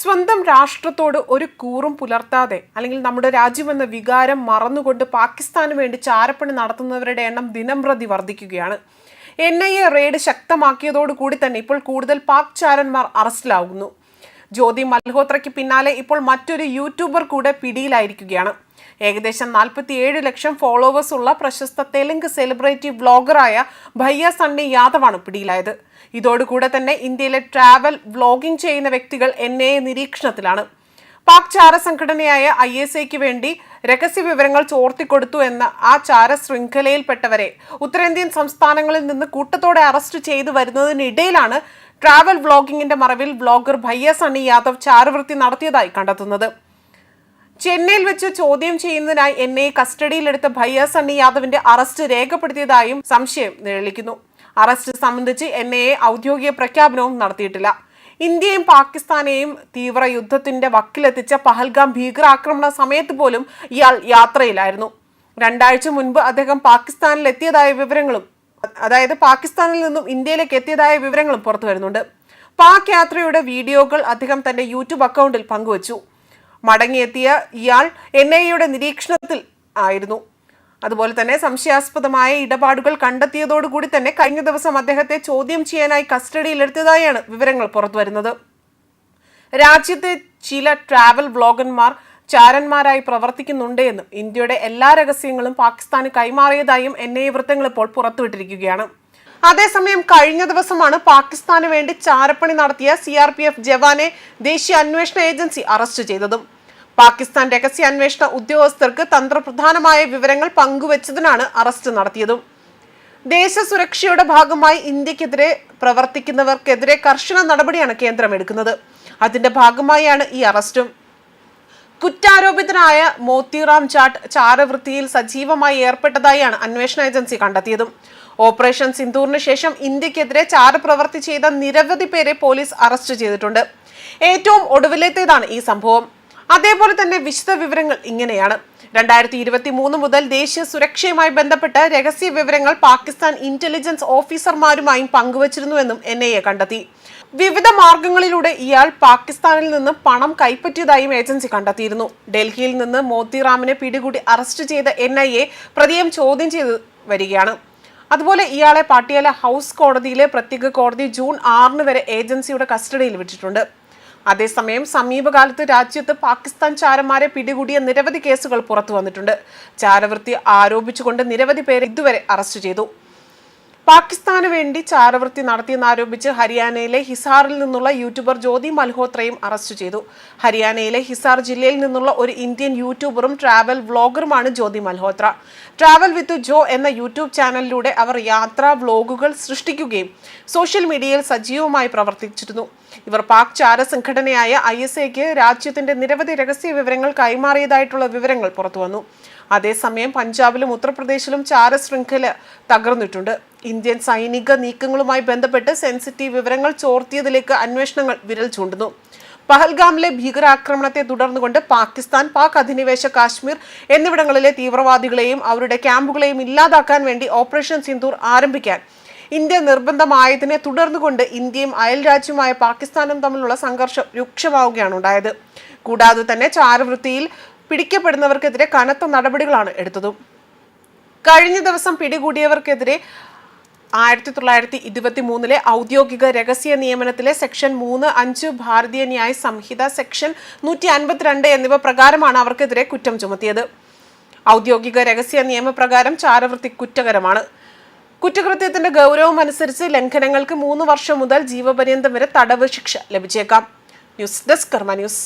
സ്വന്തം രാഷ്ട്രത്തോട് ഒരു കൂറും പുലർത്താതെ അല്ലെങ്കിൽ നമ്മുടെ രാജ്യമെന്ന വികാരം മറന്നുകൊണ്ട് പാകിസ്ഥാന് വേണ്ടി ചാരപ്പണി നടത്തുന്നവരുടെ എണ്ണം ദിനംപ്രതി വർദ്ധിക്കുകയാണ്. എൻ ഐ എ റെയ്ഡ് ശക്തമാക്കിയതോടുകൂടി തന്നെ ഇപ്പോൾ കൂടുതൽ പാക് ചാരന്മാർ അറസ്റ്റിലാകുന്നു ജ്യോതി മൽഹോത്രയ്ക്ക് പിന്നാലെ ഇപ്പോൾ മറ്റൊരു യൂട്യൂബർ കൂടെ പിടിയിലായിരിക്കുകയാണ്. ഏകദേശം നാൽപ്പത്തിയേഴ് ലക്ഷം ഫോളോവേഴ്സ് ഉള്ള പ്രശസ്ത തെലുങ്ക് സെലിബ്രിറ്റി വ്ളോഗറായ ഭയ്യ സണ്ണി യാദവാണ് പിടിയിലായത്. ഇതോടുകൂടെ തന്നെ ഇന്ത്യയിലെ ട്രാവൽ വ്ളോഗിംഗ് ചെയ്യുന്ന വ്യക്തികൾ എൻ എ നിരീക്ഷണത്തിലാണ്. പാക് ചാര സംഘടനയായ ഐ എസ് ഐക്ക് വേണ്ടി രഹസ്യ വിവരങ്ങൾ ചോർത്തിക്കൊടുത്തു എന്ന ആ ചാര ശൃംഖലയിൽപ്പെട്ടവരെ ഉത്തരേന്ത്യൻ സംസ്ഥാനങ്ങളിൽ നിന്ന് കൂട്ടത്തോടെ അറസ്റ്റ് ചെയ്തു വരുന്നതിനിടയിലാണ് ട്രാവൽ വ്ളോഗിങ്ങിന്റെ മറവിൽ വ്ളോഗർ ഭയ്യ സണ്ണി യാദവ് ചാരവൃത്തി നടത്തിയതായി കണ്ടെത്തുന്നത്. ചെന്നൈയിൽ വെച്ച് ചോദ്യം ചെയ്യുന്നതിനായി ഐ കസ്റ്റഡിയിലെടുത്ത ഭയ്യ സണ്ണി യാദവിന്റെ അറസ്റ്റ് രേഖപ്പെടുത്തിയതായും സംശയം നിഴലിക്കുന്നു. അറസ്റ്റ് സംബന്ധിച്ച് എൻ ഐ ഔദ്യോഗിക പ്രഖ്യാപനവും നടത്തിയിട്ടില്ല. ഇന്ത്യയും പാകിസ്ഥാനെയും തീവ്ര യുദ്ധത്തിന്റെ വക്കിലെത്തിച്ച പഹൽഗാം ഭീകരാക്രമണ സമയത്ത് പോലും ഇയാൾ യാത്രയിലായിരുന്നു. രണ്ടാഴ്ച മുൻപ് അദ്ദേഹം പാകിസ്ഥാനിൽ എത്തിയതായ വിവരങ്ങളും അതായത് പാകിസ്ഥാനിൽ നിന്നും ഇന്ത്യയിലേക്ക് എത്തിയതായ വിവരങ്ങളും പുറത്തു വരുന്നുണ്ട് പാക് യാത്രയുടെ വീഡിയോകൾ അദ്ദേഹം തന്റെ യൂട്യൂബ് അക്കൗണ്ടിൽ പങ്കുവച്ചു. മടങ്ങിയെത്തിയ ഇയാൾ എൻ ഐ എയുടെ നിരീക്ഷണത്തിൽ ആയിരുന്നു. അതുപോലെ തന്നെ സംശയാസ്പദമായ ഇടപാടുകൾ കണ്ടെത്തിയതോടുകൂടി തന്നെ കഴിഞ്ഞ ദിവസം അദ്ദേഹത്തെ ചോദ്യം ചെയ്യാനായി കസ്റ്റഡിയിലെടുത്തതായാണ് വിവരങ്ങൾ പുറത്തുവരുന്നത്. രാജ്യത്തെ ചില ട്രാവൽ വ്ളോഗന്മാർ ചാരന്മാരായി പ്രവർത്തിക്കുന്നുണ്ട് എന്നും ഇന്ത്യയുടെ എല്ലാ രഹസ്യങ്ങളും പാകിസ്ഥാന് കൈമാറിയതായും എൻ ഐ വൃത്തങ്ങൾ ഇപ്പോൾ പുറത്തുവിട്ടിരിക്കുകയാണ്. അതേസമയം കഴിഞ്ഞ ദിവസമാണ് പാകിസ്ഥാന് വേണ്ടി ചാരപ്പണി നടത്തിയ സി ആർ പി എഫ് ജവാനെ ദേശീയ അന്വേഷണ ഏജൻസി അറസ്റ്റ് ചെയ്തതും. പാകിസ്ഥാൻ രഹസ്യ അന്വേഷണ ഉദ്യോഗസ്ഥർക്ക് തന്ത്രപ്രധാനമായ വിവരങ്ങൾ പങ്കുവച്ചതിനാണ് അറസ്റ്റ് നടത്തിയതും. ദേശസുരക്ഷയുടെ ഭാഗമായി ഇന്ത്യക്കെതിരെ പ്രവർത്തിക്കുന്നവർക്കെതിരെ കർശന നടപടിയാണ് കേന്ദ്രം എടുക്കുന്നത് അതിന്റെ ഭാഗമായാണ് ഈ അറസ്റ്റും. കുറ്റാരോപിതനായ മോത്തിറാം ചാട്ട് ചാരവൃത്തിയിൽ സജീവമായി ഏർപ്പെട്ടതായാണ് അന്വേഷണ ഏജൻസി കണ്ടെത്തിയതും. ഓപ്പറേഷൻ സിന്ദൂറിന് ശേഷം ഇന്ത്യക്കെതിരെ ചാരപ്രവർത്തി ചെയ്ത നിരവധി പേരെ പോലീസ് അറസ്റ്റ് ചെയ്തിട്ടുണ്ട്. ഏറ്റവും ഒടുവിലത്തേതാണ് ഈ സംഭവം. അതേപോലെ തന്നെ വിശദ വിവരങ്ങൾ ഇങ്ങനെയാണ്. രണ്ടായിരത്തി ഇരുപത്തി മൂന്ന് മുതൽ ദേശീയ സുരക്ഷയുമായി ബന്ധപ്പെട്ട് രഹസ്യ വിവരങ്ങൾ പാകിസ്ഥാൻ ഇന്റലിജൻസ് ഓഫീസർമാരുമായും പങ്കുവച്ചിരുന്നുവെന്നും എൻ ഐ എ കണ്ടെത്തി. വിവിധ മാർഗങ്ങളിലൂടെ ഇയാൾ പാകിസ്ഥാനിൽ നിന്ന് പണം കൈപ്പറ്റിയതായും ഏജൻസി കണ്ടെത്തിയിരുന്നു. ഡൽഹിയിൽ നിന്ന് മോത്തിറാമിനെ പിടികൂടി അറസ്റ്റ് ചെയ്ത എൻ ഐ എ പ്രതിയും ചോദ്യം ചെയ്ത് വരികയാണ്. അതുപോലെ ഇയാളെ പാട്ടിയാല ഹൗസ് കോടതിയിലെ പ്രത്യേക കോടതി ജൂൺ ആറിന് വരെ ഏജൻസിയുടെ കസ്റ്റഡിയിൽ വിട്ടിട്ടുണ്ട്. അതേസമയം സമീപകാലത്ത് രാജ്യത്ത് പാകിസ്ഥാൻ ചാരന്മാരെ പിടികൂടിയ നിരവധി കേസുകൾ പുറത്തു വന്നിട്ടുണ്ട്. ചാരവൃത്തി ആരോപിച്ചുകൊണ്ട് നിരവധി പേരെ ഇതുവരെ അറസ്റ്റ് ചെയ്തു. പാകിസ്ഥാന് വേണ്ടി ചാരവൃത്തി നടത്തിയെന്നാരോപിച്ച് ഹരിയാനയിലെ ഹിസാറിൽ നിന്നുള്ള യൂട്യൂബർ ജ്യോതി മൽഹോത്രയും അറസ്റ്റ് ചെയ്തു. ഹരിയാനയിലെ ഹിസാർ ജില്ലയിൽ നിന്നുള്ള ഒരു ഇന്ത്യൻ യൂട്യൂബറും travel വ്ളോഗറുമാണ് Jyoti Malhotra. Travel with Jo എന്ന യൂട്യൂബ് ചാനലിലൂടെ അവർ യാത്രാ വ്ളോഗുകൾ സൃഷ്ടിക്കുകയും സോഷ്യൽ മീഡിയയിൽ സജീവമായി പ്രവർത്തിച്ചിരുന്നു. ഇവർ പാക് ചാര സംഘടനയായ ഐ എസ് എക്ക് രാജ്യത്തിന്റെ നിരവധി രഹസ്യ വിവരങ്ങൾ കൈമാറിയതായിട്ടുള്ള വിവരങ്ങൾ പുറത്തുവന്നു. അതേസമയം പഞ്ചാബിലും ഉത്തർപ്രദേശിലും ചാര ശൃംഖല തകർന്നിട്ടുണ്ട്. ഇന്ത്യൻ സൈനിക നീക്കങ്ങളുമായി ബന്ധപ്പെട്ട് സെൻസിറ്റീവ് വിവരങ്ങൾ ചോർത്തിയതിലേക്ക് അന്വേഷണങ്ങൾ വിരൽ ചൂണ്ടുന്നു. പഹൽഗാമിലെ ഭീകരാക്രമണത്തെ തുടർന്നുകൊണ്ട് പാകിസ്ഥാൻ പാക് അധിനിവേശ കാശ്മീർ എന്നിവിടങ്ങളിലെ തീവ്രവാദികളെയും അവരുടെ ക്യാമ്പുകളെയും ഇല്ലാതാക്കാൻ വേണ്ടി ഓപ്പറേഷൻ സിന്ദൂർ ആരംഭിക്കാൻ ഇന്ത്യ നിർബന്ധമായതിനെ തുടർന്നുകൊണ്ട് ഇന്ത്യയും അയൽ രാജ്യമായ പാകിസ്ഥാനും തമ്മിലുള്ള സംഘർഷം രൂക്ഷമാവുകയാണ് ഉണ്ടായത്. കൂടാതെ തന്നെ ചാരവൃത്തിയിൽ പിടിക്കപ്പെടുന്നവർക്കെതിരെ കനത്ത നടപടികളാണ് എടുത്തതും. കഴിഞ്ഞ ദിവസം പിടികൂടിയവർക്കെതിരെ ആയിരത്തി തൊള്ളായിരത്തി ഇരുപത്തി മൂന്നിലെ ഔദ്യോഗിക രഹസ്യ നിയമനത്തിലെ സെക്ഷൻ മൂന്ന് അഞ്ച് ഭാരതീയ ന്യായ സംഹിത സെക്ഷൻ നൂറ്റി അൻപത്തിരണ്ട് എന്നിവ പ്രകാരമാണ് അവർക്കെതിരെ കുറ്റം ചുമത്തിയത്. ഔദ്യോഗിക രഹസ്യ നിയമപ്രകാരം ചാരവൃത്തി കുറ്റകരമാണ്. കുറ്റകൃത്യത്തിന്റെ ഗൗരവം അനുസരിച്ച് ലംഘനങ്ങൾക്ക് മൂന്ന് വർഷം മുതൽ ജീവപര്യന്തം വരെ തടവ് ശിക്ഷ ലഭിച്ചേക്കാം. News desk Karma news.